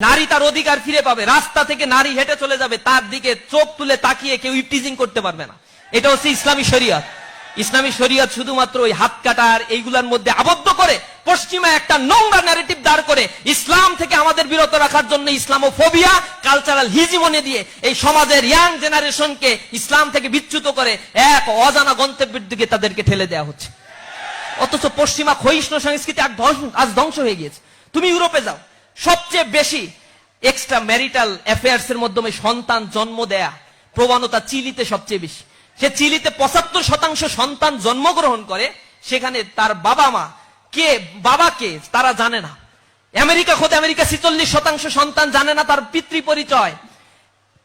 নারী তার অধিকার ফিরে পাবে, রাস্তা থেকে নারী হেঁটে চলে যাবে, তার দিকে চোখ তুলে তাকিয়ে কেউ ইপটিজিং করতে পারবে না। এটা হচ্ছে ইসলামী শরিয়ত। ইসলামী শরিয়ত শুধুমাত্র ওই হাত কাটার এইগুলার মধ্যে আবদ্ধ করে, পশ্চিমা একটা নোংরা ন্যারেটিভ দাঁড় করে, ইসলাম থেকে আমাদের বিরত রাখার জন্য ইসলামোফোবিয়া কালচারাল হিজিমনি দিয়ে এই সমাজের ইয়াং জেনারেশনকে ইসলাম থেকে বিচ্যুত করে এক অজানা গন্তব্যের দিকে তাদেরকে ঠেলে দেওয়া হচ্ছে। অথচ পশ্চিমা ক্ষয়িষ্ণু সংস্কৃতি আর ধ্বংস- আজ ধ্বংস হয়ে গিয়েছে। তুমি ইউরোপে যাও সবচেয়ে বেশি এক্সট্রা ম্যারিটাল অ্যাফেয়ার্স এর মাধ্যমে সন্তান জন্ম দেয়া প্রবণতা চিলিতে সবচেয়ে বেশি। সে চিলিতে পঁচাত্তর শতাংশ সন্তান জন্মগ্রহণ করে, সেখানে তার বাবা মা কে, বাবা কে, তারা জানে না। আমেরিকা খোদ আমেরিকা ছিচল্লিশ শতাংশ সন্তান জানে না তার পিতৃ পরিচয়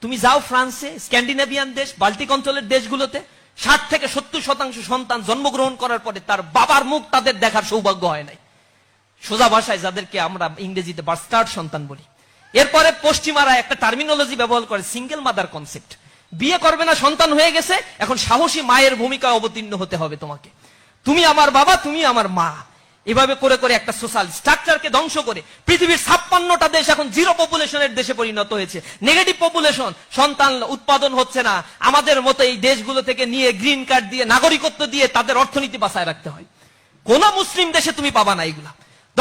তুমি যাও ফ্রান্সে, স্ক্যান্ডিনেভিয়ান দেশ, বাল্টিক অঞ্চলের দেশগুলোতে, ষাট থেকে সত্তর শতাংশ সন্তান জন্মগ্রহণ করার পরে তার বাবার মুখ তাদের দেখার সৌভাগ্য হয় নাই। সোজা ভাষায় যাদেরকে আমরা ইংরেজিতে বাস্টার্ড সন্তান বলি। এরপরে পশ্চিমারা একটা টার্মিনোলজি ব্যবহার করে সিঙ্গেল মাদার কনসেপ্ট বিয়ে করবে না, সন্তান হয়ে গেছে, এখন সাহসী মায়ের ভূমিকায় অবতীর্ণ হতে হবে তোমাকে। তুমি আমার বাবা, তুমি আমার মা। এভাবে করে করে একটা সোশ্যাল স্ট্রাকচারকে ধ্বংস করে পৃথিবীর ছাপ্পান্নটা দেশ এখন জিরো পপুলেশনের দেশে পরিণত হয়েছে। নেগেটিভ পপুলেশন সন্তান উৎপাদন হচ্ছে না। আমাদের মতো এই দেশগুলো থেকে নিয়ে গ্রিন কার্ড দিয়ে, নাগরিকত্ব দিয়ে তাদের অর্থনীতি বাঁচায় রাখতে হয়। কোন মুসলিম দেশে তুমি পাবা না এগুলা।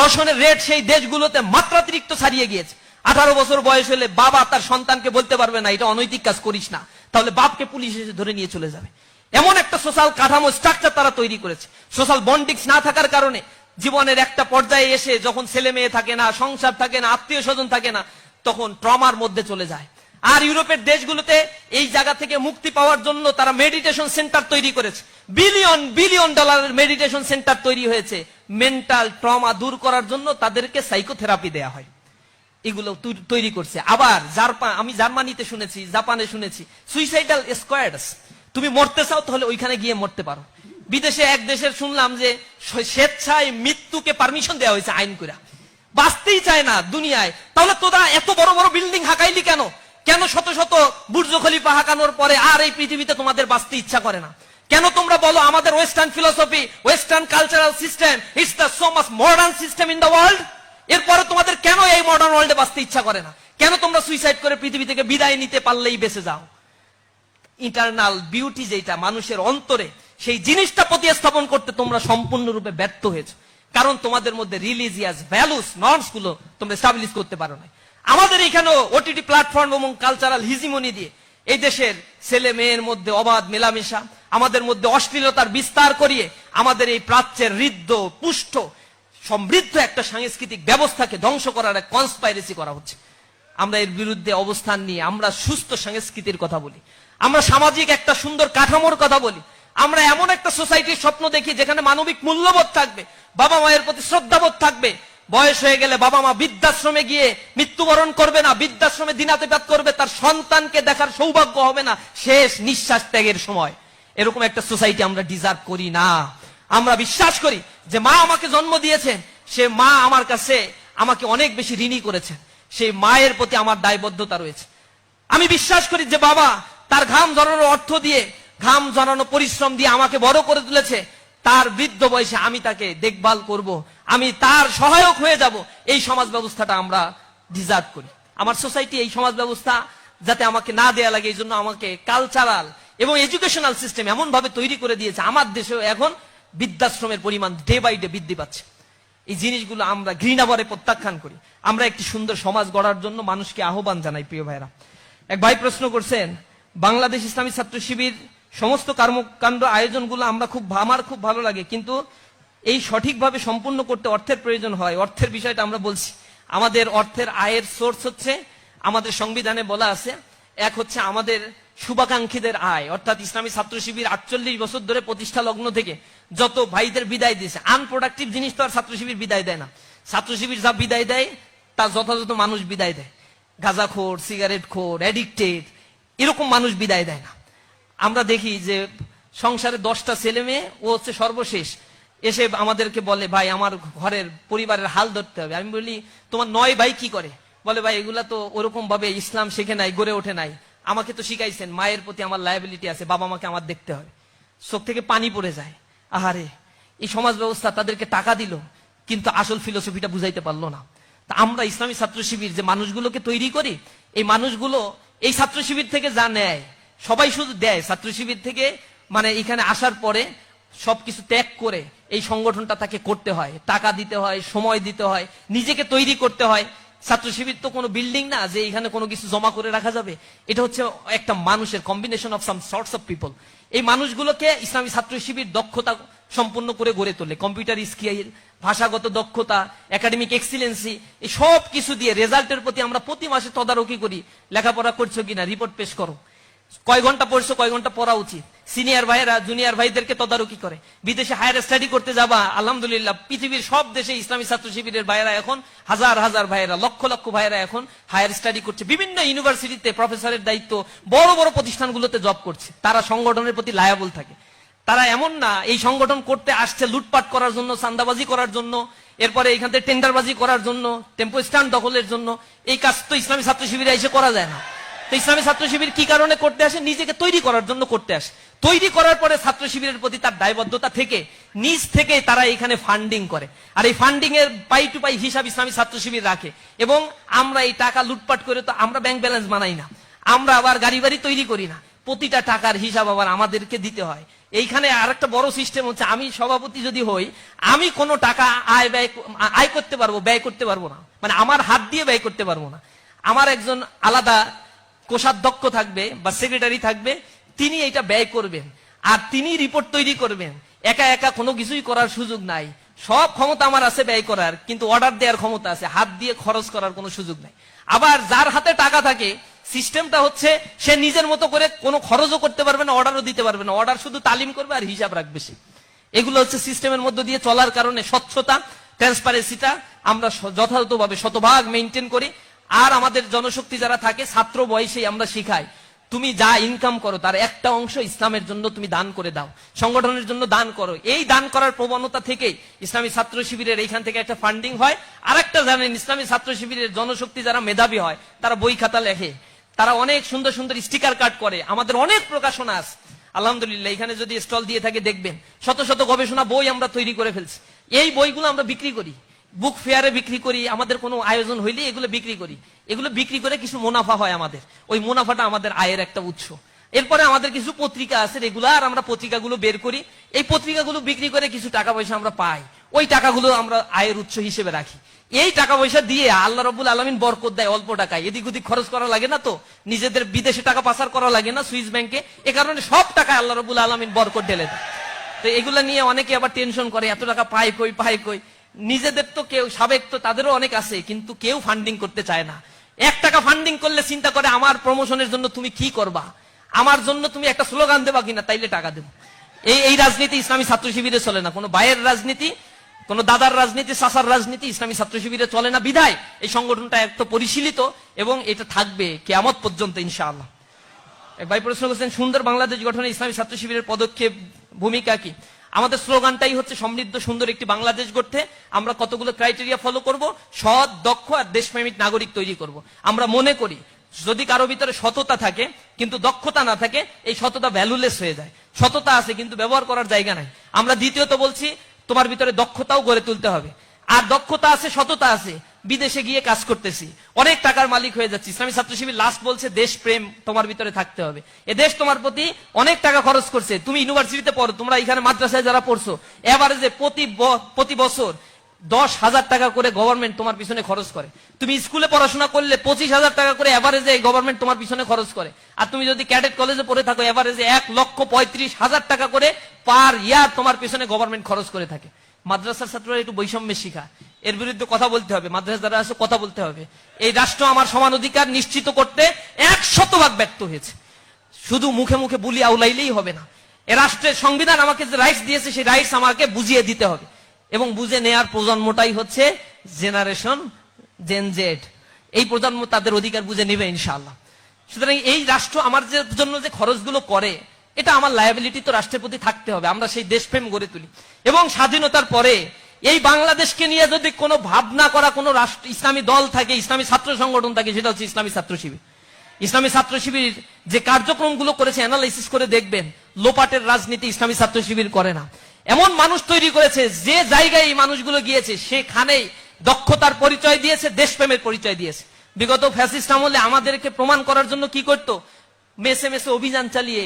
দর্শনের রেট সেই দেশগুলোতে মাত্রাতিরিক্ত ছাড়িয়ে গিয়েছে। আঠারো বছর বয়স হলে বাবা তার সন্তানকে বলতে পারবে না, এটা অনৈতিক কাজ করিস না। তাহলে বাপকে পুলিশ এসে ধরে নিয়ে চলে যাবে। এমন একটা সোশ্যাল কাঠামো স্ট্রাকচার তারা তৈরি করেছে। সোশ্যাল বন্ডিংস না থাকার কারণে জীবনের একটা পর্যায়ে এসে যখন ছেলে মেয়ে থাকে না, সংসার থাকে না, আত্মীয় স্বজন থাকে না, তখন ট্রমার মধ্যে চলে যায়। আর ইউরোপের দেশগুলোতে এই জায়গা থেকে মুক্তি পাওয়ার জন্য তারা মেডিটেশন সেন্টার তৈরি করেছে। বিলিয়ন বিলিয়ন ডলারের মেডিটেশন সেন্টার তৈরি হয়েছে। মেন্টাল ট্রমা দূর করার জন্য তাদেরকে সাইকোথেরাপি দেয়া হয়। এগুলো তৈরি করছে। আবার জার্পা, আমি জার্মানিতে শুনেছি, জাপানে শুনেছি সুইসাইডাল স্কোয়াডস তুমি মরতে চাও তাহলে ওইখানে গিয়ে মরতে পারো। বিদেশে এক দেশের শুনলাম যে স্বেচ্ছায় মৃত্যুকে পারমিশন দেওয়া হয়েছে আইন করে বাঁচতেই চায় না দুনিয়ায়। তাহলে তোরা এত বড় বড় বিল্ডিং হাঁকাইলি কেন? কেন শত শত বুর্জ খলিফা হাঁকানোর পরে আর এই পৃথিবীতে তোমাদের বাঁচতে ইচ্ছা করে না? কেন তোমরা বলো আমাদের western philosophy western cultural system it's the so much modern system in the world এরপরে তোমাদের কেন এই মডার্ন ওয়ার্ল্ডে বাঁচতে ইচ্ছা করে না? কেন তোমরা সুইসাইড করে পৃথিবী থেকে বিদায় নিতে পারলেই বেঁচে যাও? ইন্টারনাল বিউটি যেটা মানুষের অন্তরে, সেই জিনিসটা প্রতিস্থাপন করতে তোমরা সম্পূর্ণরূপে ব্যর্থ হয়েছে। কারণ তোমাদের মধ্যে রিলিজিয়াস ভ্যালুস নর্মসগুলো তোমরা স্টাবলিশ করতে পারো না আমাদের এখানেও ওটিটি প্ল্যাটফর্ম এবং কালচারাল হিজিমনি দিয়ে এই দেশের ছেলে মেয়ের মধ্যে অবাধ মেলামেশা, আমাদের মধ্যে অশ্লীলতার বিস্তার করিয়ে আমাদের এই প্রাচ্যের হৃদ্য, পুষ্ট, সমৃদ্ধ একটা সাংস্কৃতিক ব্যবস্থাকে ধ্বংস করার এক কনস্পাইরেসি করা হচ্ছে। আমরা এর বিরুদ্ধে অবস্থান নিয়ে আমরা সুস্থ সংস্কৃতির কথা বলি। আমরা সামাজিক একটা সুন্দর কাঠামোর কথা বলি। আমরা এমন একটা সোসাইটির স্বপ্ন দেখি যেখানে মানবিক মূল্যবোধ থাকবে বাবা মায়ের প্রতি শ্রদ্ধাবোধ থাকবে বয়স হয়ে গেলে বাবা মা বৃদ্ধাশ্রমে গিয়ে মৃত্যুবরণ করবে না, বৃদ্ধাশ্রমে দিনাতিপাত করবে, তার সন্তানকে দেখার সৌভাগ্য হবে না। শেষ নিঃশ্বাস ত্যাগের সময়। এরকম একটা সোসাইটি আমরা ডিজার্ভ করি না। আমরা বিশ্বাস করি যে মা আমাকে জন্ম দিয়েছেন, সে মা আমার কাছে আমাকে অনেক বেশি ঋণী করেছেন, সেই মায়ের প্রতি আমার দায়বদ্ধতা রয়েছে। আমি বিশ্বাস করি যে বাবা তার ঘাম জড়ানোর অর্থ দিয়ে, ঘাম জড়ানো পরিশ্রম দিয়ে আমাকে বড় করে তুলেছে, তার বৃদ্ধ বয়সে আমি তাকে দেখভাল করব। আমি তার সহায়ক হয়ে যাব। এই সমাজ ব্যবস্থাটা আমরা ডিজার্ভ করি। আমার সোসাইটি এই সমাজ ব্যবস্থা যাতে আমাকে না দেয়া লাগে, এই জন্য আমাকে কালচারাল এবং এডুকেশনাল সিস্টেম এমন ভাবে তৈরি করে দিয়েছে। আমার দেশেও এখন বৃদ্ধাশ্রমের পরিমাণ ডে বাই ডে বৃদ্ধি পাচ্ছে। এই জিনিসগুলো আমরা ঘৃণাভরে প্রত্যাখ্যান করি। আমরা একটি সুন্দর সমাজ গড়ার জন্য মানুষকে আহ্বান জানাই, প্রিয় ভাইরা এক ভাই প্রশ্ন করছেন, বাংলাদেশ ইসলামী ছাত্র শিবির সমস্ত কর্মকাণ্ড আয়োজনগুলো আমরা খুব, আমার খুব ভালো লাগে, কিন্তু এই সঠিকভাবে সম্পূর্ণ করতে অর্থের প্রয়োজন হয়। অর্থের বিষয়টা আমরা বলছি। আমাদের অর্থের আয়ের সোর্স হচ্ছে, আমাদের সংবিধানে বলা আছে, এক হচ্ছে আমাদের শুভাকাঙ্ক্ষীদের আয়। অর্থাৎ ইসলামী ছাত্র শিবির আটচল্লিশ বছর ধরে প্রতিষ্ঠা লগ্ন থেকে যত ভাইদের বিদায় দিয়েছে আনপ্রোডাক্টিভ জিনিস তো আর ছাত্র শিবির বিদায় দেয় না। ছাত্র শিবির যা বিদায় দেয় তা যথাযথ মানুষ বিদায় দেয়। গাঁজাখোর সিগারেট খোর অ্যাডিক্টেড এরকম মানুষ বিদায় দেয় না। আমরা দেখি যে সংসারে দশটা ছেলে মেয়ে, ও হচ্ছে সর্বশেষ। এসে আমাদেরকে বলে, ভাই, আমার ঘরের পরিবারের হাল ধরতে হবে। আমি বলি, তোমার নয় ভাই কি করে? বলে, ভাই, এগুলা তো ওরকম ভাবে ইসলাম শেখে নাই, গড়ে ওঠে নাই। আমাকে তো শিখাইছেন, মায়ের প্রতি আমার লায়াবিলিটি আছে, বাবা মাকে আমার দেখতে হবে। চোখ থেকে পানি পড়ে যায়। আহারে, এই সমাজ ব্যবস্থা তাদেরকে টাকা দিল, কিন্তু আসল ফিলোসফিটা বুঝাইতে পারল না। তা আমরা ইসলামী ছাত্র শিবির যে মানুষগুলোকে তৈরি করি, এই মানুষগুলো এই ছাত্র শিবির থেকে যা নেয়, সবাই শুধু দেয়। ছাত্র শিবির থেকে মানে এখানে আসার পরে সবকিছু ত্যাগ করে এই সংগঠনটা তাকে করতে হয়, টাকা দিতে হয়, সময় দিতে হয়, নিজেকে তৈরি করতে হয়। ছাত্র শিবির তো কোনো বিল্ডিং না যে এখানে কোনো কিছু জমা করে রাখা যাবে। এটা হচ্ছে একটা মানুষের combination of some sorts of people এই মানুষগুলোকে ইসলামী ছাত্র শিবির দক্ষতা সম্পন্ন করে গড়ে তোলে। কম্পিউটার স্কিল ভাষাগত দক্ষতা একাডেমিক এক্সিলেন্সি এই সব কিছু দিয়ে রেজাল্টের প্রতি আমরা প্রতি মাসে তদারকি করি। লেখাপড়া করছ কিনা? রিপোর্ট পেশ করো। কয় ঘণ্টা পড়ছো, কয় ঘণ্টা পড়া উচিত? সিনিয়র ভাইয়েরা জুনিয়র ভাইদেরকে তদারকি করে। বিদেশে হায়ার স্টাডি করতে যাবা, আলহামদুলিল্লাহ, পৃথিবীর সব দেশে ইসলামী ছাত্র শিবিরের ভাইয়েরা এখন, হাজার হাজার ভাইয়েরা, লক্ষ লক্ষ ভাইয়েরা এখন হায়ার স্টাডি করছে। বিভিন্ন ইউনিভার্সিটিতে প্রফেসরের দায়িত্ব, বড় বড় প্রতিষ্ঠানগুলোতে জব করছে। তারা সংগঠনের প্রতি লায়াবল থাকে। তারা এমন না, এই সংগঠন করতে আসছে লুটপাট করার জন্য চান্দাবাজি করার জন্য, এরপরে এখান থেকে টেন্ডারবাজি করার জন্য টেম্পো স্ট্যান্ড দখলের জন্য। এই কাজ তো ইসলামী ছাত্র শিবিরে এসে করা যায় না। তো ইসলামী ছাত্র শিবির কি কারণে করতে আসে? নিজেকে তৈরি করার জন্য করতে আসে। তৈরি করার পরে ছাত্র শিবিরের প্রতি তার দায়বদ্ধতা থেকে, নিজ থেকে তারা এখানে ফান্ডিং করে। আর এই ফান্ডিং এর পাই টু পাই হিসাব ইসলামী ছাত্র শিবির রাখে। এবং আমরা এই টাকা লুটপাট করে তো আমরা ব্যাংক ব্যালেন্স বানাই না। আমরা আবার গাড়ি বাড়ি তৈরি করি না। প্রতিটা টাকার হিসাব আবার আমাদেরকে দিতে হয়। এইখানে আরেকটা বড় সিস্টেম হচ্ছে, আমি সভাপতি যদি হই, আমি কোনো টাকা আয় ব্যয় আয় করতে পারব, ব্যয় করতে পারব না। মানে আমার হাত দিয়ে ব্যয় করতে পারব না। আমার একজন আলাদা কোষাধ্যক্ষ থাকবে বা সেক্রেটারি থাকবে, তিনি এটা ব্যয় করবেন। আর তিনি রিপোর্ট তৈরি করবেন। একা একা কোনো কিছুই করার সুযোগ নাই। সব ক্ষমতা আমার আছে ব্যয় করার, কিন্তু অর্ডার দেওয়ার ক্ষমতা আছে। হাত দিয়ে খরচ করার কোনো সুযোগ নাই। আবার যার হাতে টাকা থাকে সিস্টেমটা হচ্ছে সে নিজের মতো করে কোনো খরচও করতে পারবে না অর্ডারও দিতে পারবে না। অর্ডার শুধু তালিম করবে আর হিসাব রাখবে সে। এগুলো হচ্ছে সিস্টেমের মধ্যে দিয়ে চলার কারণে স্বচ্ছতা ট্রান্সপারেন্সিটা আমরা যথাযথভাবে শতভাগ মেনটেন করি। আর আমাদের জনশক্তি যারা থাকে, ছাত্র বয়সেই আমরা শিখাই, তুমি যা ইনকাম করো, তার একটা অংশ ইসলামের জন্য তুমি দান করে দাও, সংগঠনের জন্য দান করো। এই দান করার প্রবণতা থেকেই ইসলামী ছাত্র শিবিরের এইখান থেকে একটা ফান্ডিং হয়। আর একটা জানেন, ইসলামী ছাত্র শিবিরের জনশক্তি যারা মেধাবী হয়, তারা বই খাতা লেখে। তারা অনেক সুন্দর সুন্দর স্টিকার কাট করে। আমাদের অনেক প্রকাশনা আছে। আলহামদুলিল্লাহ, এখানে যদি স্টল দিয়ে থাকে, দেখবেন। শত শত গবেষণা বই আমরা তৈরি করে ফেলছি। এই বইগুলো আমরা বিক্রি করি। বুক ফেয়ারে বিক্রি করি, আমাদের কোনো আয়োজন হইলে এগুলো বিক্রি করি। এগুলো বিক্রি করে কিছু মুনাফা হয় আমাদের। ওই মুনাফাটা আমাদের আয়ের একটা উৎস। এরপরে আমাদের কিছু পত্রিকা আছে রেগুলার, আমরা পত্রিকাগুলো বের করি। এই পত্রিকাগুলো বিক্রি করে কিছু টাকা পয়সা আমরা পাই। ওই টাকাগুলো আমরা আয়ের উৎস হিসেবে রাখি। এই টাকা পয়সা দিয়ে আল্লাহ রবুল আলমিন বরকত দেয় অল্প টাকায়। এদিক ওদিক খরচ করা লাগে না তো? নিজেদের বিদেশে টাকা পাচার করা লাগে না সুইস ব্যাংকে? এ কারণে সব টাকা আল্লাহ রবুল আলমিন বরকত ঢেলে দেয়। তো এগুলা নিয়ে অনেকে আবার টেনশন করে, এত টাকা পাই কই পাই কই? নিজেদের তো কেউ, সাবেক তো তাদেরও অনেক আছে, কিন্তু কেউ ফান্ডিং করতে চায় না। এক টাকা ফান্ডিং করলে চিন্তা করে আমার প্রমোশনের জন্য তুমি কি করবা? আমার জন্য তুমি একটা স্লোগান দেবা কিনা, তাইলে টাকা দেবো। এই এই রাজনীতি ইসলামী ছাত্র শিবিরে চলে না। কোনো বাইরের রাজনীতি, কোন দাদার রাজনীতি সাসার রাজনীতি ইসলামী ছাত্র শিবিরে চলে না। বিধায় এই সংগঠনটা এত পরিশীলিত এবং এটা থাকবে কেয়ামত পর্যন্ত, ইনশাআল্লাহ। ভাই প্রশ্ন করছেন, সুন্দর বাংলাদেশ গঠনে ইসলামী ছাত্র শিবিরের পদক্ষেপ, ভূমিকা কি? আমাদের স্লোগানটাই হচ্ছে সমৃদ্ধ সুন্দর একটি বাংলাদেশ গড়তে। আমরা কতগুলো ক্রাইটেরিয়া ফলো করব? সৎ, দক্ষ আর দেশপ্রেমিক নাগরিক তৈরি করব। আমরা মনে করি, যদি কারও ভিতরে সততা থাকে, কিন্তু দক্ষতা না থাকে, এই সততা ভ্যালুলেস হয়ে যায়। সততা আছে, কিন্তু ব্যবহার করার জায়গা নাই। আমরা দ্বিতীয়ত বলছি, তোমার ভিতরে দক্ষতাও গড়ে তুলতে হবে। আর দক্ষতা আছে, সততা আছে। বিদেশে গিয়ে কাজ করতেছি। অনেক টাকার মালিক হয়ে যাচ্ছি। ইসলামী ছাত্র শিবির লাস্ট বলছে দেশ প্রেম তোমার ভিতরে থাকতে হবে। এ দেশ তোমার প্রতি অনেক টাকা খরচ করছে। তুমি ইউনিভার্সিটিতে পড়ো, তোমরা এখানে মাদ্রাসায় যারা পড়ছো এভারেজে প্রতি প্রতি বছর দশ হাজার টাকা করে গভর্নমেন্ট তোমার পিছনে খরচ করে। তুমি স্কুলে পড়াশোনা করলে পঁচিশ হাজার টাকা করে এভারেজে গভর্নমেন্ট তোমার পিছনে খরচ করে। আর তুমি যদি ক্যাডেট কলেজে পড়ে থাকো এভারেজে এক লক্ষ পঁয়ত্রিশ হাজার টাকা করে পার ইয়ার তোমার পিছনে গভর্নমেন্ট খরচ করে থাকে। মাদ্রাসার ছাত্ররা একটু বৈষম্যের শিখা এর বিরুদ্ধে কথা বলতে হবে মাদ্রাসা দ্বারা আছে কথা বলতে হবে। এই রাষ্ট্র আমার সমান অধিকার নিশ্চিত করতে এক শতভাগ ব্যর্থ হয়েছে। শুধু মুখে মুখে বুলি আউলাইলেই হবে না। এ রাষ্ট্রের সংবিধান আমাকে যে রাইটস দিয়েছে, সেই রাইটস আমাকে বুঝিয়ে দিতে হবে। এবং বুঝে নেয়ার প্রজন্মটাই হচ্ছে জেনারেশন জেন জেড এই প্রজন্ম তাদের অধিকার বুঝে নেবে ইনশাআল্লাহ। সুতরাং এই রাষ্ট্র আমার যে জন্য যে খরচগুলো করে এটা আমার লায়াবিলিটি তো রাষ্ট্রের প্রতি থাকতে হবে, আমরা সেই দেশপ্রেম গড়ে তুলি। এবং স্বাধীনতার পরে এই বাংলাদেশকে নিয়ে যদি কোনো ভাবনা করা কোনো রাষ্ট্র, ইসলামী দল থাকে, ইসলামী ছাত্র সংগঠন থাকে, সেটা হচ্ছে ইসলামী ছাত্র শিবির। ইসলামী ছাত্র শিবির যে কার্যক্রমগুলো করেছে অ্যানালাইসিস করে দেখবেন, লোপাটের রাজনীতি ইসলামী ছাত্র শিবির করে না। এমন মানুষ তৈরি করেছে, যে জায়গায় এই মানুষগুলো গিয়েছে, সেখানেই দক্ষতার পরিচয় দিয়েছে, দেশপ্রেমের পরিচয় দিয়েছে। বিগত ফ্যাসিস্ট আমলে আমাদেরকে প্রমাণ করার জন্য কি করত? মেসে মেসে অভিযান চালিয়ে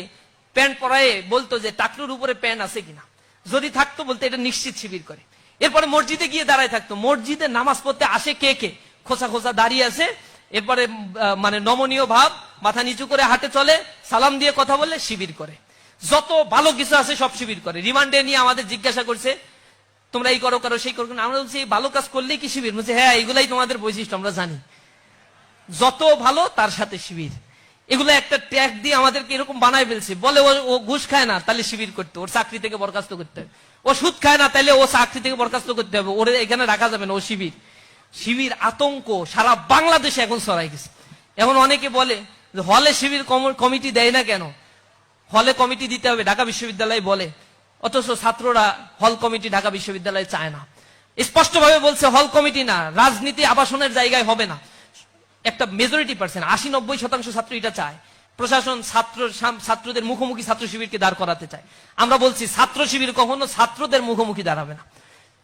প্যান্ট পরায়ে বলতো যে টাকলুর উপরে প্যান্ট আছে কিনা। যদি থাকতো বলতে এটা নিশ্চিত শিবির করে। এরপরে মসজিদে গিয়ে দাঁড়ায় থাকতো। মসজিদে নামাজ পড়তে আসে কে কে? খোসা খোসা দাঁড়িয়ে আছে। এরপরে মানে নমনীয় ভাব, মাথা নিচু করে হাঁটে চলে, সালাম দিয়ে কথা বললে শিবির করে। যত ভালো কিছু আছে সব শিবির করে। রিমান্ডে নিয়ে আমাদের জিজ্ঞাসা করছে, তোমরা এই করো করো, সেই করো। আমরা বলছি ভালো কাজ করলেই কি শিবির? বলছি হ্যাঁ এগুলাই তোমাদের বৈশিষ্ট্য, আমরা জানি। যত ভালো তার সাথে শিবির। এগুলো একটা ট্যাগ দিয়ে আমাদেরকে এরকম বানায় ফেলছে। বলে ও ঘুষ খায় না, তাহলে শিবির করতে ওর চাকরি থেকে বরখাস্ত করতে হবে। ও সুদ খায় না, তাহলে ও চাকরি থেকে বরখাস্ত করতে হবে। ওরে এখানে রাখা যাবে না, ও শিবির। শিবির আতঙ্ক, সারা বাংলাদেশে এখন ছড়াই গেছে। এখন অনেকে বলে, হলে শিবির কমিটি দেয় না কেন? হলে কমিটি দিতে হবে, ঢাকা বিশ্ববিদ্যালয় বলে। অথচ ছাত্ররা হল কমিটি ঢাকা বিশ্ববিদ্যালয়ে চায় না। স্পষ্টভাবে বলছে, হল কমিটি না, রাজনীতি আবাসনের জায়গায় হবে না। একটা মেজরিটি পার্সেন্ট আশি নব্বই শতাংশ ছাত্র এটা চায়। প্রশাসন ছাত্র ছাত্রদের মুখোমুখি ছাত্র শিবিরকে দাঁড় করাতে চায়। আমরা বলছি, ছাত্র শিবির কখনো ছাত্রদের মুখোমুখি দাঁড়াবে না।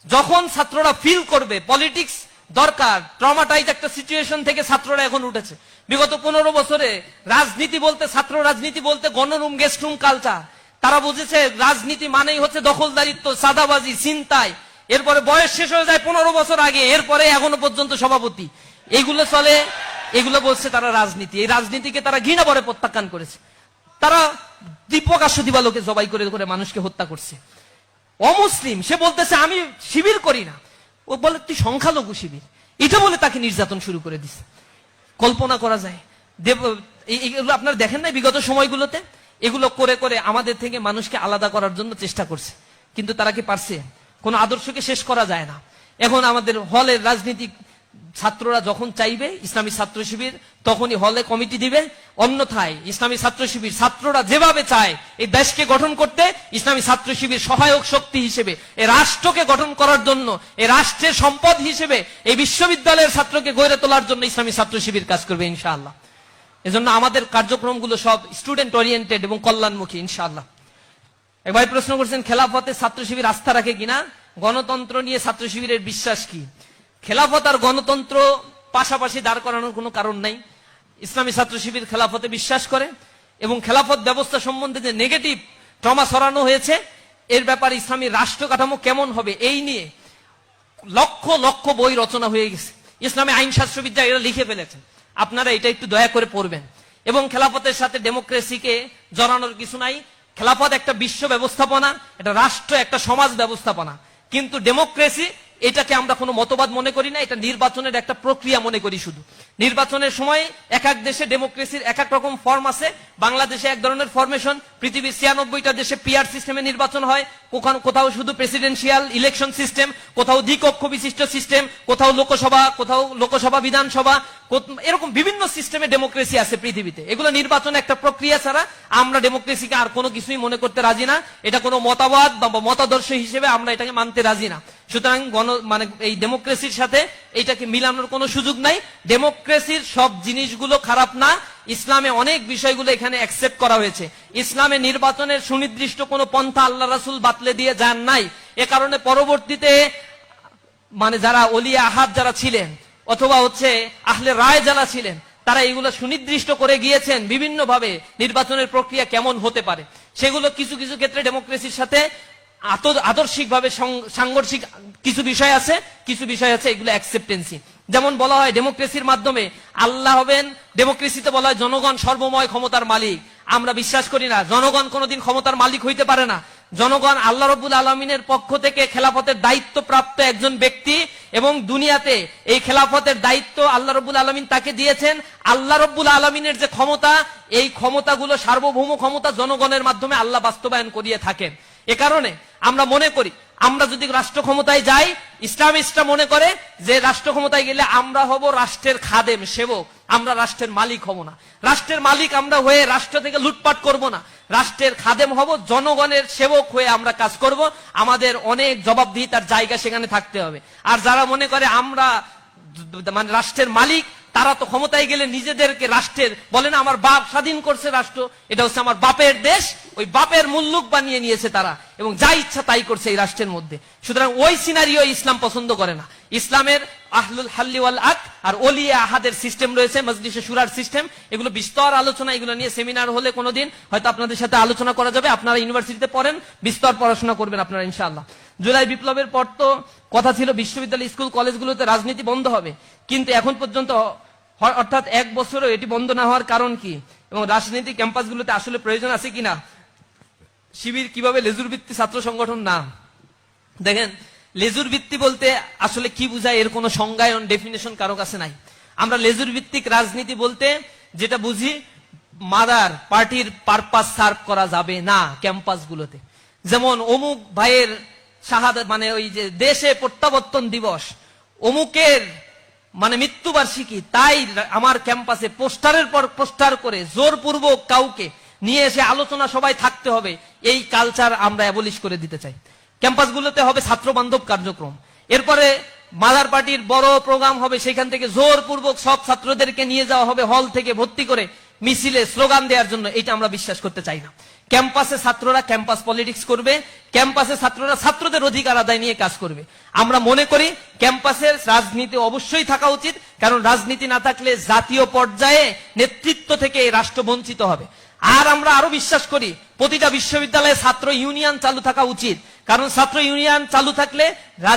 যখন ছাত্ররা ফিল করবে পলিটিক্স দরকার ট্রমাটাইজ একটা সিচুয়েশন থেকে ছাত্ররা এখন উঠেছে। বিগত পনেরো বছরে রাজনীতি বলতে, ছাত্র রাজনীতি বলতে গণরুম গেস্ট রুম কালচার তারা বুঝেছে, রাজনীতি মানেই হচ্ছে দখলদারিত্ব, সাদাবাজি চিন্তায় এরপরে বয়স শেষ হয়ে যায় পনেরো বছর আগে, এরপরে এখনও পর্যন্ত সভাপতি। এইগুলো চলে, এগুলো বলছে তারা রাজনীতি। এই রাজনীতিকে তারা ঘৃণা পরে প্রত্যাখ্যান করেছে। তারা দীপকাশ্য দিবালোকে জবাই করে করে মানুষকে হত্যা করছে। অমুসলিম, সে বলতেছে, আমি শিবির করি না। ও বলে, তুই সংখ্যালঘু শিবির। এটা বলে তাকে নির্যাতন শুরু করে দিছে। কল্পনা করা যায়, দেব এগুলো আপনারা দেখেন না বিগত সময়গুলোতে? এগুলো করে করে আমাদের থেকে মানুষকে আলাদা করার জন্য চেষ্টা করছে। কিন্তু তারা কি পারছে? কোন আদর্শকে শেষ করা যায় না। এখন আমাদের হলের রাজনীতি ছাত্ররা যখন চাইবে ইসলামী ছাত্র শিবির, তখনই হলে কমিটি দিবে। অন্যথায় ইসলামী ছাত্র শিবির ছাত্ররা যেভাবে চায়, এই দেশকে গঠন করতে ইসলামী ছাত্র শিবির সহায়ক শক্তি হিসেবে এই রাষ্ট্রকে গঠন করার জন্য এই রাষ্ট্রের সম্পদ হিসেবে, এই বিশ্ববিদ্যালয়ের ছাত্রকে গড়ে তোলার জন্য ইসলামী ছাত্র শিবির কাজ করবে ইনশাআল্লাহ। এজন্য আমাদের কার্যক্রমগুলো সব স্টুডেন্ট ওরিয়েন্টেড এবং কল্যাণমুখী ইনশাআল্লাহ। এক ভাই প্রশ্ন করছেন, খেলাফতে ছাত্র শিবির আস্থা রাখে কিনা? গণতন্ত্র নিয়ে ছাত্র শিবিরের বিশ্বাস কি? খেলাফত আর গণতন্ত্র পাশাপাশি দাঁড় করানোর কোনো কারণ নাই। ইসলামী ছাত্র শিবির খেলাফতে বিশ্বাস করে এবং খেলাফত ব্যবস্থা সম্বন্ধে যে নেগেটিভ ট্রমা সরানো হয়েছে, এর ব্যাপারে ইসলামী রাষ্ট্র কাঠামো কেমন হবে এই নিয়ে লক্ষ লক্ষ বই রচনা হয়ে গেছে। ইসলামী আইন শাস্ত্রবিদ্যা এরা লিখে ফেলেছেন। আপনারা এটা একটু দয়া করে পড়বেন। এবং খেলাফতের সাথে ডেমোক্রেসিকে জড়ানোর কিছু নাই। খেলাফত একটা বিশ্ব ব্যবস্থাপনা এটা রাষ্ট্র, একটা সমাজ ব্যবস্থাপনা। কিন্তু ডেমোক্রেসি এটাকে আমরা কোনো মতবাদ মনে করি না এটা নির্বাচনের একটা প্রক্রিয়া মনে করি শুধু। নির্বাচনের সময় এক এক দেশে ডেমোক্রেসির এক এক রকম ফর্ম আছে। বাংলাদেশে এক ধরনের ফরমেশন পৃথিবীর ছিয়ানব্বইটা দেশে পিআর সিস্টেমে নির্বাচন হয়। কোখান- কোথাও শুধু প্রেসিডেন্সিয়াল ইলেকশন সিস্টেম কোথাও দ্বিকক্ষ বিশিষ্ট সিস্টেম কোথাও লোকসভা কোথাও লোকসভা বিধানসভা এরকম বিভিন্ন সিস্টেমে ডেমোক্রেসি আছে পৃথিবীতে। এগুলো নির্বাচন একটা প্রক্রিয়া ছাড়া আমরা ডেমোক্রেসিকে আর কোনো কিছুই মনে করতে রাজি না। এটা কোনো মতাবাদ বা মতাদর্শ হিসেবে আমরা এটাকে মানতে রাজি না। সুতরাং গণ মানে এই ডেমোক্রেসির সাথে এটাকে মিলানোর কোনো সুযোগ নাই। ডেমোক্রেসির সব জিনিসগুলো খারাপ না। ইসলামে অনেক বিষয়গুলো এখানে অ্যাকসেপ্ট করা হয়েছে। ইসলামে নির্বাচনের সুনির্দিষ্ট কোনো পন্থা আল্লাহ রাসুল বাতলে দিয়ে যান নাই। এ কারণে পরবর্তীতে মানে যারা অলিয়া আহাদ যারা ছিলেন, অথবা হচ্ছে আহলে রায় যারা ছিলেন, তারা এগুলো সুনির্দিষ্ট করে গিয়েছেন বিভিন্নভাবে নির্বাচনের প্রক্রিয়া কেমন হতে পারে। সেগুলো কিছু কিছু ক্ষেত্রে ডেমোক্রেসির সাথে আদর্শিক ভাবে সাংঘর্ষিক কিছু বিষয় আছে, কিছু বিষয় আছে এগুলো অ্যাকসেপ্টেন্সি যেমন বলা হয় ডেমোক্রেসির মাধ্যমে আল্লাহ হবেন ডেমোক্রেসিতে বলা হয়, জনগণ সর্বময় ক্ষমতার মালিক। আমরা বিশ্বাস করি না, জনগণ কোনোদিন ক্ষমতার মালিক হইতে পারে না। জনগণ আল্লাহ রব্বুল আলমিনের পক্ষ থেকে খেলাফতের দায়িত্ব প্রাপ্ত একজন ব্যক্তি এবং দুনিয়াতে এই খেলাফতের দায়িত্ব আল্লাহ রব্বুল আলমিন তাকে দিয়েছেন। আল্লাহ রব্বুল আলমিনের যে ক্ষমতা, এই ক্ষমতাগুলো সার্বভৌম ক্ষমতা জনগণের মাধ্যমে আল্লাহ বাস্তবায়ন করিয়ে থাকেন। এ কারণে আমরা মনে করি, আমরা যদি রাষ্ট্র ক্ষমতায় যাই, ইসলামিস্টরা মনে করে যে রাষ্ট্র ক্ষমতায় গেলে আমরা হব রাষ্ট্রের খাদেম, সেবক, আমরা রাষ্ট্রের মালিক হব না। রাষ্ট্রের মালিক আমরা হয়ে রাষ্ট্র থেকে লুটপাট করব না। রাষ্ট্রের খাদেম হব, জনগণের সেবক হয়ে আমরা কাজ করব। আমাদের অনেক জবাবদিহিতার জায়গা সেখানে থাকতে হবে। আর যারা মনে করে আমরা মানে রাষ্ট্রের মালিক, তারা তো ক্ষমতায় গেলে নিজেদেরকে রাষ্ট্রের, বলে না, আমার বাপ স্বাধীন করছে রাষ্ট্র, এটা হচ্ছে আমার বাপের দেশ, ওই বাপের মুল্লুক বানিয়ে নিয়েছে তারা, এবং যা ইচ্ছা তাই করছে এই রাষ্ট্রের মধ্যে। সুতরাং ওই সিনারিও ইসলাম পছন্দ করে না। ইসলামের আহলুল হাল্লি ওয়াল আক আর ওলিয়া আহাদের সিস্টেম রয়েছে, মজলিসে সুরার সিস্টেম এগুলো বিস্তর আলোচনা, এগুলো নিয়ে সেমিনার হলে কোনোদিন হয়তো আপনাদের সাথে আলোচনা করা যাবে। আপনারা ইউনিভার্সিটিতে পড়েন, বিস্তর পড়াশোনা করবেন আপনারা, ইনশাআল্লাহ। জুলাই বিপ্লবের পর তো কথা ছিল, বিশ্ববিদ্যালয়, স্কুল, কলেজগুলোতে রাজনীতি বন্ধ হবে। কিন্তু এখন পর্যন্ত অর্থাৎ এক বছরও এটি বন্ধ না হওয়ার কারণ কি? এবং রাজনীতি ক্যাম্পাসগুলোতে আসলে প্রয়োজন আছে কিনা? শিবির কীভাবে লেজুর ভিত্তি ছাত্র সংগঠন না? দেখেন লেজুর ভিত্তি বলতে আসলে কি বোঝায়? এর কোনো সংজ্ঞায়ন ডেফিনেশন কারও কাছে নাই। আমরা লেজুর ভিত্তিক রাজনীতি বলতে যেটা বুঝি, মাদার পার্টির পারপাস সার্ভ করা যাবে না ক্যাম্পাসগুলোতে। যেমন অমুক ভাইয়ের শাহাদ মানে ওই যে দেশে প্রত্যাবর্তন দিবস, অমুকের মানে মৃত্যুবার্ষিকী, তাই আমার ক্যাম্পাসে পোস্টারের পর পোস্টার করে জোরপূর্বক কাউকে নিয়ে এসে আলোচনা সবাই থাকতে হবে। এই কালচার আমরা অ্যাবলিশ করে দিতে চাই। ক্যাম্পাসগুলোতে হবে ছাত্র বান্ধব কার্যক্রম। এরপরে মাদার পার্টির বড় প্রোগ্রাম হবে, সেখান থেকে জোরপূর্বক সব ছাত্রদেরকে নিয়ে যাওয়া হবে, হল থেকে ভর্তি করে মিছিলে স্লোগান দেওয়ার জন্য। এটা আমরা বিশ্বাস করতে চাই না। ক্যাম্পাসে ছাত্ররা ক্যাম্পাস পলিটিক্স করবে, ক্যাম্পাসে ছাত্ররা ছাত্রদের অধিকার আদায় নিয়ে কাজ করবে। আমরা মনে করি ক্যাম্পাসের রাজনীতি অবশ্যই থাকা উচিত, কারণ রাজনীতি না থাকলে জাতীয় পর্যায়ে নেতৃত্ব থেকে রাষ্ট্র বঞ্চিত হবে। আর আমরা আরও বিশ্বাস করি, প্রতিটা বিশ্ববিদ্যালয়ে ছাত্র ইউনিয়ন চালু থাকা উচিত। কারণ ছাত্র ইউনিয়ন চালু থাকলে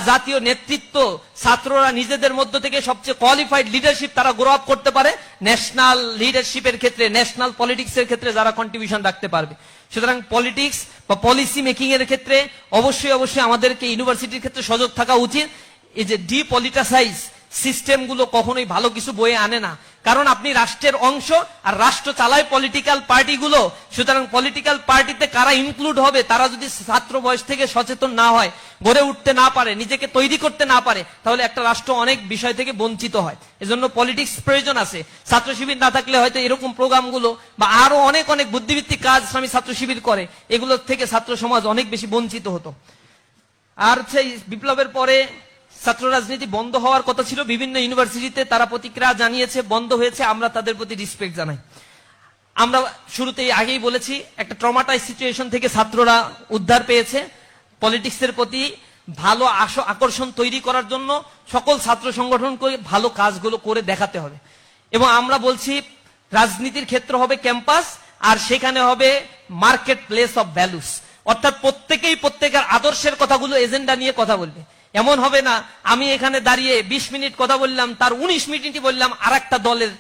জাতীয় নেতৃত্ব ছাত্ররা নিজেদের মধ্য থেকে সবচেয়ে কোয়ালিফাইড লিডারশিপ তারা গ্রো আপ করতে পারে। ন্যাশনাল লিডারশিপের ক্ষেত্রে ন্যাশনাল পলিটিক্সের ক্ষেত্রে যারা কন্ট্রিবিউশন রাখতে পারবে। সুতরাং পলিটিক্স বা পলিসি মেকিং এর ক্ষেত্রে অবশ্যই অবশ্যই আমাদেরকে ইউনিভার্সিটির ক্ষেত্রে সজাগ থাকা উচিত। এই যে ডিপলিটাসাইজ সিস্টেমগুলো কখনোই ভালো কিছু বয়ে আনে না। কারণ আপনি রাষ্ট্রের অংশ আর রাষ্ট্র চালায় পলিটিক্যাল পার্টিগুলো সুতরাং পলিটিক্যাল পার্টিতে কারা ইনক্লুড হবে, তারা যদি ছাত্র বয়স থেকে সচেতন না হয়, গড়ে উঠতে না পারে, নিজেকে তৈরি করতে না পারে, তাহলে একটা রাষ্ট্র অনেক বিষয় থেকে বঞ্চিত হয়। এজন্য পলিটিক্স প্রয়োজন আছে। ছাত্র শিবির না থাকলে হয়তো এরকম প্রোগ্রামগুলো বা আরও অনেক অনেক বুদ্ধিভিত্তিক কাজ আমি ছাত্র শিবির করে এগুলোর থেকে ছাত্র সমাজ অনেক বেশি বঞ্চিত হতো। আর সেই বিপ্লবের পরে ছাত্র রাজনীতি বন্ধ হওয়ার কথা ছিল। বিভিন্ন ইউনিভার্সিটিতে তারা প্রতিক্রিয়া জানিয়েছে, বন্ধ হয়েছে। আমরা তাদের প্রতি রিসপেক্ট জানাই। আমরা শুরুতেই আগেই বলেছি, একটা ট্রমাটাইজ সিচুয়েশন থেকে ছাত্ররা উদ্ধার পেয়েছে। পলিটিক্সের প্রতি ভালো আকর্ষণ তৈরি করার জন্য সকল ছাত্র সংগঠনকে ভালো কাজগুলো করে দেখাতে হবে। এবং আমরা বলছি, রাজনীতির ক্ষেত্র হবে ক্যাম্পাস আর সেখানে হবে মার্কেট প্লেস অফ ভ্যালুস অর্থাৎ প্রত্যেকেই প্রত্যেকের আদর্শের কথাগুলো এজেন্ডা নিয়ে কথা বলবে। এমন হবে না, আমি এখানে দাঁড়িয়ে ২০ মিনিট কথা বললাম, তার ১৯ মিনিটই বললাম আর একটা দলের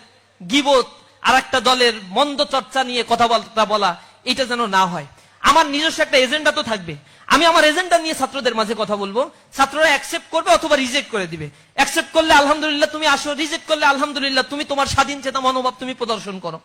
গিবত আর দলের মন্দ চর্চা নিয়ে কথাবার্তা বলা, এটা যেন না হয়। আমার নিজস্ব একটা এজেন্ডা তো থাকবে। আমি আমার এজেন্ডা নিয়ে ছাত্রদের মাঝে কথা বলব। ছাত্ররা অ্যাকসেপ্ট করবে অথবা রিজেক্ট করে দিবে। অ্যাকসেপ্ট করলে আলহামদুলিল্লাহ তুমি আসো রিজেক্ট করলে আলহামদুলিল্লাহ তুমি তোমার স্বাধীন চেতা মনোভাব তুমি প্রদর্শন করো।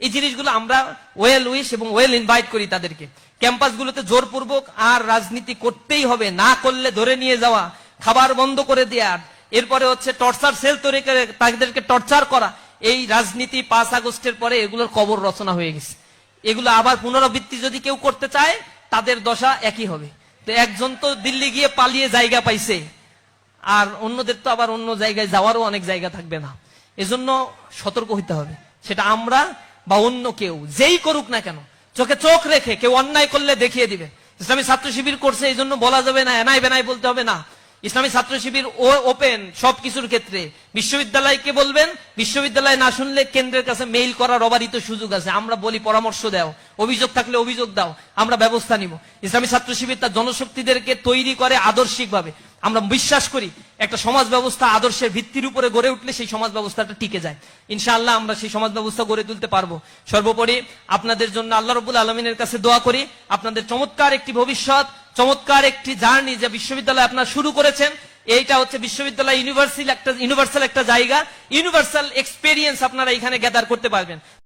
এই জিনিসগুলো আমরা ওয়েল উইশ এবং ওয়েল ইনভাইট করি তাদেরকে। ক্যাম্পাসগুলোতে জোরপূর্বক আর রাজনীতি করতেই হবে, না করলে ধরে নিয়ে যাওয়া, খাবার বন্ধ করে দেওয়া এরপরে হচ্ছে টর্চার সেল তৈরি করে তাদেরকে টর্চার করা, এই রাজনীতি পাঁচ আগস্টের পরে এগুলোর কবর রচনা হয়ে গেছে। এগুলো আবার পুনরাবৃত্তি যদি কেউ করতে চায়, তাদের দশা একই হবে। তো একজন তো দিল্লি গিয়ে পালিয়ে জায়গা পাইছে, আর অন্যদের তো আবার অন্য জায়গায় যাওয়ারও অনেক জায়গা থাকবে না। এজন্য সতর্ক হইতে হবে। সেটা আমরা বা অন্য কেউ, যেই করুক না কেন, চোখে চোখ রেখে কেউ অন্যায় করলে দেখিয়ে দিবে। ইসলামী ছাত্র শিবির করছে এই জন্য বলা যাবে না এনাই বেনাই বলতে হবে না। ইসলামী ছাত্র শিবির ও ওপেন সবকিছুর ক্ষেত্রে। বিশ্ববিদ্যালয়কে বলবেন, বিশ্ববিদ্যালয় না শুনলে কেন্দ্রের কাছে মেইল করার অবারিত সুযোগ আছে। আমরা বলি, পরামর্শ দাও। অভিযোগ থাকলে অভিযোগ দাও। আমরা ব্যবস্থা নিব। ইসলামী ছাত্র শিবির তার জনশক্তিদেরকে তৈরি করে আদর্শিকভাবে। আমরা বিশ্বাস করি একটা সমাজ ব্যবস্থা আদর্শের ভিত্তির উপরে গড়ে উঠলে সেই সমাজ ব্যবস্থাটা টিকে যায়। ইনশাআল্লাহ আমরা সেই সমাজ ব্যবস্থা গড়ে তুলতে পারব। সর্বোপরি আপনাদের জন্য আল্লাহ রবুল আলমিনের কাছে দোয়া করি, আপনাদের চমৎকার একটি ভবিষ্যৎ, চমৎকার একটি জার্নি যে বিশ্ববিদ্যালয় আপনারা শুরু করেছেন, এইটা হচ্ছে বিশ্ববিদ্যালয় ইউনিভার্সাল একটা ইউনিভার্সাল একটা জায়গা, ইউনিভার্সাল এক্সপেরিয়েন্স আপনারা এখানে গ্যাদার করতে পারবেন।